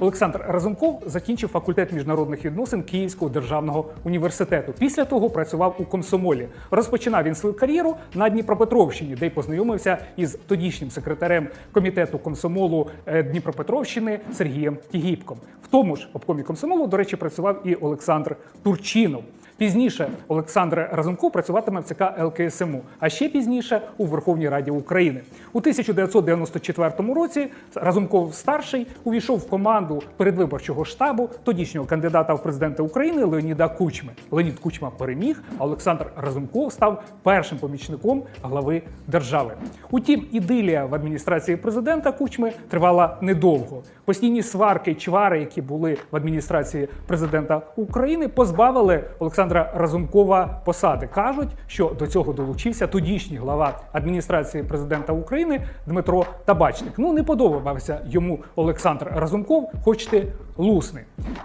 Олександр Разумков закінчив факультет міжнародних відносин Київського державного університету. Після того працював у комсомолі. Розпочинав він свою кар'єру на Дніпропетровщині, де й познайомився із тодішнім секретарем комітету комсомолу е, Дніпропетровщини Сергієм Тігіпком. В тому ж обкомі комсомолу, до речі, працював і Олександр Турчинов. Пізніше Олександр Разумков працюватиме в ЦК ЛКСМУ, а ще пізніше у Верховній Раді України. У 1994 році Разумков старший увійшов в команду передвиборчого штабу тодішнього кандидата в президенти України Леоніда Кучми. Леонід Кучма переміг, а Олександр Разумков став першим помічником глави держави. Утім, ідилія в адміністрації президента Кучми тривала недовго. Постійні сварки, чвари, які були в адміністрації президента України, позбавили Олександра Разумкова посади. кажуть, що до цього долучився тодішній глава адміністрації президента України Дмитро Табачник. Ну не подобався йому Олександр Разумков, хоч ти лусни.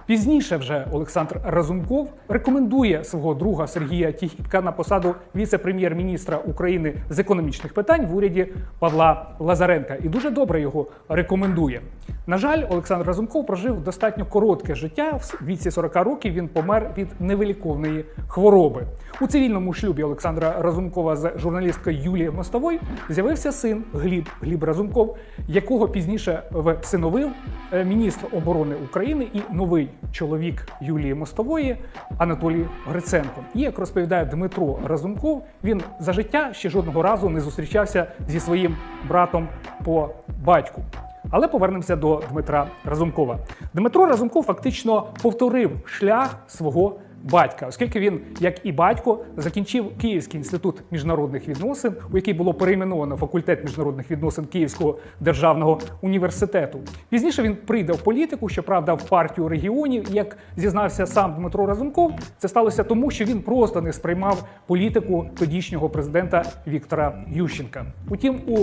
Пізніше вже Олександр Разумков рекомендує свого друга Сергія Тігіпка на посаду віце-прем'єр-міністра України з економічних питань в уряді Павла Лазаренка і дуже добре його рекомендує. На жаль, Олександр Разумков прожив достатньо коротке життя. В віці 40 років він помер від невиліковної хвороби. У цивільному шлюбі Олександра Разумкова з журналісткою Юлією Мостовою з'явився син Гліб Гліб Разумков, якого пізніше всиновив е, міністр оборони України і новий чоловік Юлії Мостової Анатолій Гриценко. І як розповідає Дмитро Разумков, він за життя ще жодного разу не зустрічався зі своїм братом по батьку. Але повернемося до Дмитра Разумкова. Дмитро Разумков фактично повторив шлях свого батька, оскільки він, як і батько, закінчив Київський інститут міжнародних відносин, у який було перейменовано факультет міжнародних відносин Київського державного університету. Пізніше він прийде в політику, щоправда, в партію регіонів. Як зізнався сам Дмитро Разумков, це сталося тому, що він просто не сприймав політику тодішнього президента Віктора Ющенка. Утім, у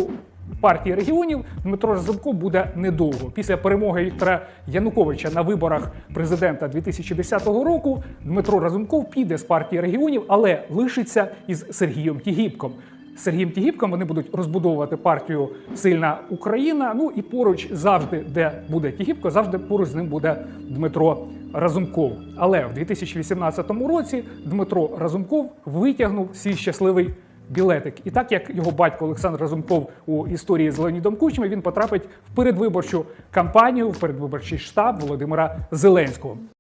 партії регіонів Дмитро Разумков буде недовго. Після перемоги Віктора Януковича на виборах президента 2010 року Дмитро Разумков піде з партії регіонів, але лишиться із Сергієм Тігіпком. З Сергієм Тігіпком вони будуть розбудовувати партію Сильна Україна. Ну і поруч завжди, де буде Тігіпко, завжди поруч з ним буде Дмитро Разумков. Але в 2018 році Дмитро Разумков витягнув свій щасливий білетик. І так як його батько Олександр Разумков у історії з Леонідом Кучми, він потрапить в передвиборчу кампанію, в передвиборчий штаб Володимира Зеленського.